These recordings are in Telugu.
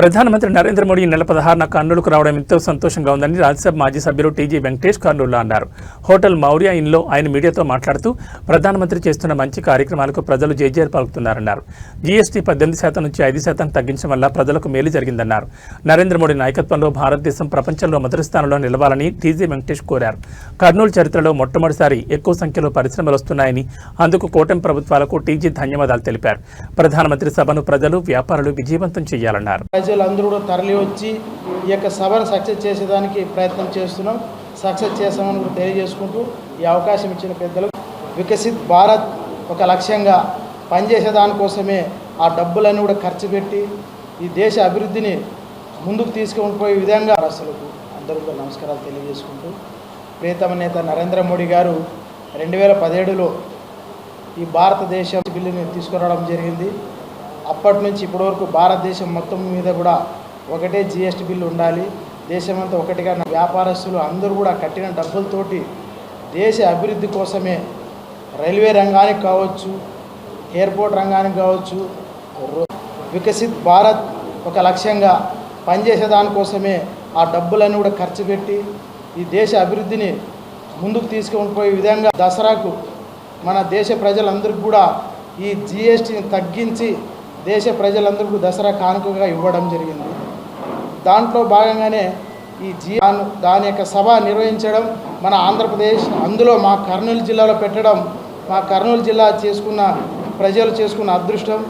ప్రధానమంత్రి నరేంద్ర మోడీ నెల పదహారున కర్నూలుకు రావడం ఎంతో సంతోషంగా ఉందని రాజ్యసభ మాజీ సభ్యులు టీజీ వెంకటేష్ కర్నూలులో అన్నారు. హోటల్ మౌర్య ఇన్లో ఆయన మీడియాతో మాట్లాడుతూ ప్రధానమంత్రి చేస్తున్న మంచి కార్యక్రమాలకు ప్రజలు జేజేలు పలుకుతున్నారన్నారు. జీఎస్టీ పద్దెనిమిది శాతం నుంచి ఐదు శాతం తగ్గించడం వల్ల ప్రజలకు మేలు జరిగిందన్నారు. నరేంద్ర మోడీ నాయకత్వంలో భారతదేశం ప్రపంచంలో మొదటి స్థానంలో నిలవాలని టీజీ వెంకటేష్ కోరారు. కర్నూలు చరిత్రలో మొట్టమొదటిసారి ఎక్కువ సంఖ్యలో పరిశ్రమలు వస్తున్నాయని అందుకు కూటమి ప్రభుత్వాలకు టీజీ ధన్యవాదాలు తెలిపారు. ప్రధానమంత్రి సభను ప్రజలు వ్యాపారులు విజయవంతం చేయాలన్నారు. అందరూ కూడా తరలి వచ్చి ఈ యొక్క సభను సక్సెస్ చేసేదానికి ప్రయత్నం చేస్తున్నాం. సక్సెస్ చేస్తామని కూడా తెలియజేసుకుంటూ ఈ అవకాశం ఇచ్చిన పెద్దలు వికసిత్ భారత్ ఒక లక్ష్యంగా పనిచేసే దానికోసమే ఆ డబ్బులన్నీ కూడా ఖర్చు పెట్టి ఈ దేశ అభివృద్ధిని ముందుకు తీసుకొని పోయే విధంగా అసలుకు అందరూ కూడా నమస్కారాలు తెలియజేసుకుంటూ ప్రియతమ నేత నరేంద్ర మోడీ గారు రెండు వేల పదిహేడులో ఈ భారతదేశ బిల్లుని తీసుకురావడం జరిగింది. అప్పటి నుంచి ఇప్పటి వరకు భారతదేశం మొత్తం మీద కూడా ఒకటే జిఎస్టీ బిల్లు ఉండాలి. దేశమంతా ఒకటిగా వ్యాపారస్తులు అందరూ కూడా కట్టిన డబ్బులతోటి దేశ అభివృద్ధి కోసమే రైల్వే రంగానికి కావచ్చు ఎయిర్పోర్ట్ రంగానికి కావచ్చు వికసిత్ భారత్ ఒక లక్ష్యంగా పనిచేసే దానికోసమే ఆ డబ్బులన్నీ కూడా ఖర్చు పెట్టి ఈ దేశ అభివృద్ధిని ముందుకు తీసుకొని పోయే విధంగా దసరాకు మన దేశ ప్రజలందరికీ కూడా ఈ జిఎస్టీని తగ్గించి దేశ ప్రజలందరికీ దసరా కానుకగా ఇవ్వడం జరిగింది. దాంట్లో భాగంగానే ఈ జీ దాని- దాని యొక్క సభ నిర్వహించడం మన ఆంధ్రప్రదేశ్ అందులో మా కర్నూలు జిల్లాలో పెట్టడం మా కర్నూలు జిల్లా చేసుకున్న ప్రజలు చేసుకున్న అదృష్టం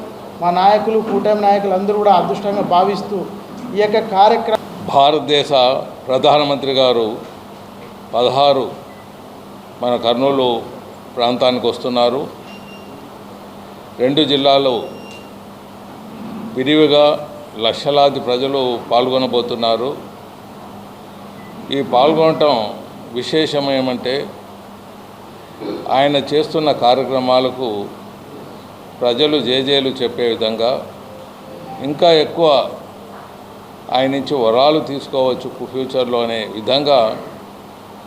మా నాయకులు కూటమి నాయకులు అందరూ కూడా అదృష్టంగా భావిస్తూ ఈ యొక్క కార్యక్రమం భారతదేశ ప్రధానమంత్రి గారు పదహారు మన కర్నూలు ప్రాంతానికి వస్తున్నారు. రెండు జిల్లాలు విరివిగా లక్షలాది ప్రజలు పాల్గొనబోతున్నారు. ఈ పాల్గొనటం విశేషం ఏమంటే ఆయన చేస్తున్న కార్యక్రమాలకు ప్రజలు జేజేలు చెప్పే విధంగా ఇంకా ఎక్కువ ఆయన నుంచి వరాలు తీసుకోవచ్చు ఫ్యూచర్లో అనే విధంగా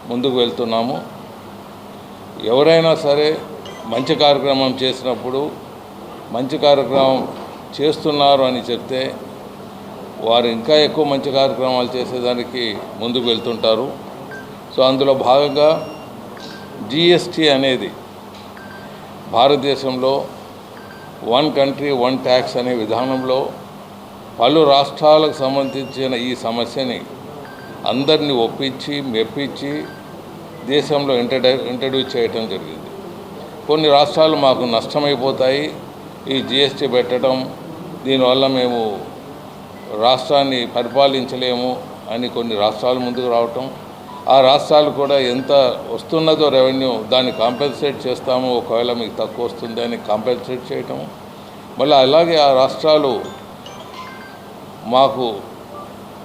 ముందుకు వెళ్తున్నాము. ఎవరైనా సరే మంచి కార్యక్రమం చేసినప్పుడు మంచి కార్యక్రమం చేస్తున్నారు అని చెప్తే వారు ఇంకా ఎక్కువ మంచి కార్యక్రమాలు చేసేదానికి ముందుకు వెళ్తుంటారు. సో అందులో భాగంగా జిఎస్టీ అనేది భారతదేశంలో వన్ కంట్రీ వన్ ట్యాక్స్ అనే విధానంలో పలు రాష్ట్రాలకు సంబంధించిన ఈ సమస్యని అందరినీ ఒప్పించి మెప్పించి దేశంలో ఇంట్రడ ఇంట్రడ్యూస్ చేయటం జరిగింది. కొన్ని రాష్ట్రాలు మాకు నష్టమైపోతాయి. ఈ జిఎస్టీ పెట్టడం దీనివల్ల మేము రాష్ట్రాన్ని పరిపాలించలేము అని కొన్ని రాష్ట్రాలు ముందుకు రావటం ఆ రాష్ట్రాలు కూడా ఎంత వస్తున్నదో రెవెన్యూ దాన్ని కాంపెన్సేట్ చేస్తాము ఒకవేళ మీకు తక్కువ వస్తుంది అని కాంపెన్సేట్ చేయటం. మళ్ళీ అలాగే ఆ రాష్ట్రాలు మాకు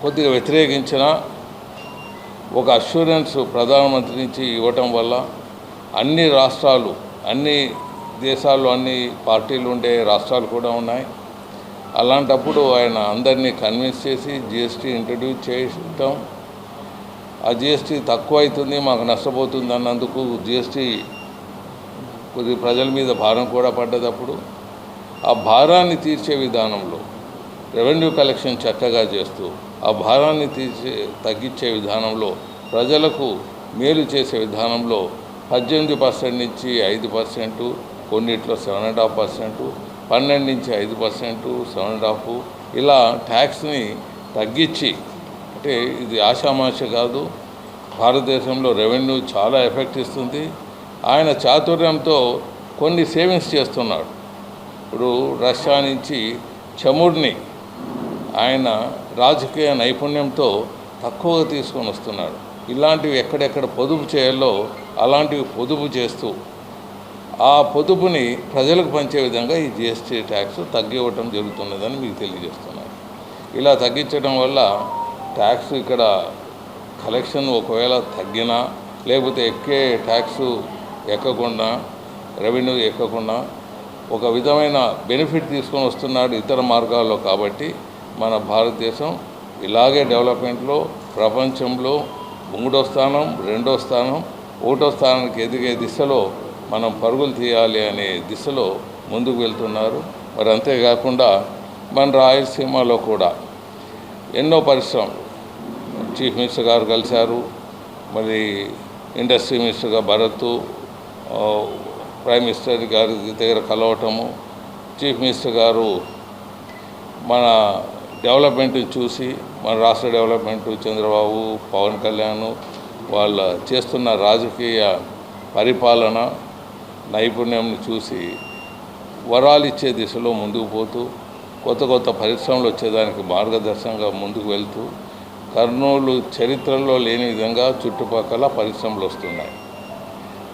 కొద్దిగా వ్యతిరేకించిన ఒక అష్యూరెన్స్ ప్రధానమంత్రి నుంచి ఇవ్వటం వల్ల అన్ని రాష్ట్రాలు అన్ని దేశాల్లో అన్ని పార్టీలు ఉండే రాష్ట్రాలు కూడా ఉన్నాయి. అలాంటప్పుడు ఆయన అందరినీ కన్విన్స్ చేసి జిఎస్టీ ఇంట్రడ్యూస్ చేయటం ఆ జిఎస్టీ తక్కువ అవుతుంది మాకు నష్టపోతుంది అన్నందుకు జిఎస్టీ కొద్ది ప్రజల మీద భారం కూడా పడ్డదప్పుడు ఆ భారాన్ని తీర్చే విధానంలో రెవెన్యూ కలెక్షన్ చక్కగా చేస్తూ ఆ భారాన్ని తీర్చే తగ్గించే విధానంలో ప్రజలకు మేలు చేసే విధానంలో పద్దెనిమిది పర్సెంట్ నుంచి ఐదు పర్సెంటు కొన్నిట్లో సెవెన్ అండ్ హాఫ్ పర్సెంటు పన్నెండు నుంచి ఐదు పర్సెంటు సెవెన్ అండ్ హాఫ్ ఇలా ట్యాక్స్ని తగ్గించి అంటే ఇది ఆషామాష కాదు భారతదేశంలో రెవెన్యూ చాలా ఎఫెక్ట్ ఇస్తుంది. ఆయన చాతుర్యంతో కొన్ని సేవింగ్స్ చేస్తున్నాడు. ఇప్పుడు రష్యా నుంచి చముర్ని ఆయన రాజకీయ నైపుణ్యంతో తక్కువగా తీసుకొని వస్తున్నాడు. ఇలాంటివి ఎక్కడెక్కడ పొదుపు చేయాలో అలాంటివి పొదుపు చేస్తూ ఆ పొదుపుని ప్రజలకు పంచే విధంగా ఈ జిఎస్టీ ట్యాక్స్ తగ్గివ్వటం జరుగుతున్నదని మీకు తెలియజేస్తున్నాను ఇలా తగ్గించడం వల్ల ట్యాక్స్ ఇక్కడ కలెక్షన్ ఒకవేళ తగ్గినా లేకపోతే ఎక్కే ట్యాక్స్ ఎక్కకుండా రెవెన్యూ ఎక్కకుండా ఒక విధమైన బెనిఫిట్ తీసుకొని వస్తున్నాడు ఇతర మార్గాల్లో కాబట్టి మన భారతదేశం ఇలాగే డెవలప్మెంట్లో ప్రపంచంలో మూడో స్థానం రెండో స్థానం ఒకటో స్థానానికి ఎదిగే దిశలో మనం పరుగులు తీయాలి అనే దిశలో ముందుకు వెళ్తున్నారు. మరి అంతేకాకుండా మన రాయలసీమలో కూడా ఎన్నో పరిశ్రమలు. చీఫ్ మినిస్టర్ గారు కలిశారు. మరి ఇండస్ట్రీ మినిస్టర్గా భరత్ ప్రైమ్ మినిస్టర్ గారి దగ్గర కలవటము చీఫ్ మినిస్టర్ గారు మన డెవలప్మెంట్ చూసి మన రాష్ట్ర డెవలప్మెంట్ చంద్రబాబు పవన్ కళ్యాణ్ వాళ్ళ చేస్తున్న రాజకీయ పరిపాలన నైపుణ్యంను చూసి వరాలు ఇచ్చే దిశలో ముందుకు పోతూ కొత్త కొత్త పరిశ్రమలు వచ్చేదానికి మార్గదర్శకంగా ముందుకు వెళ్తూ కర్నూలు చరిత్రలో లేని విధంగా చుట్టుపక్కల పరిశ్రమలు వస్తున్నాయి.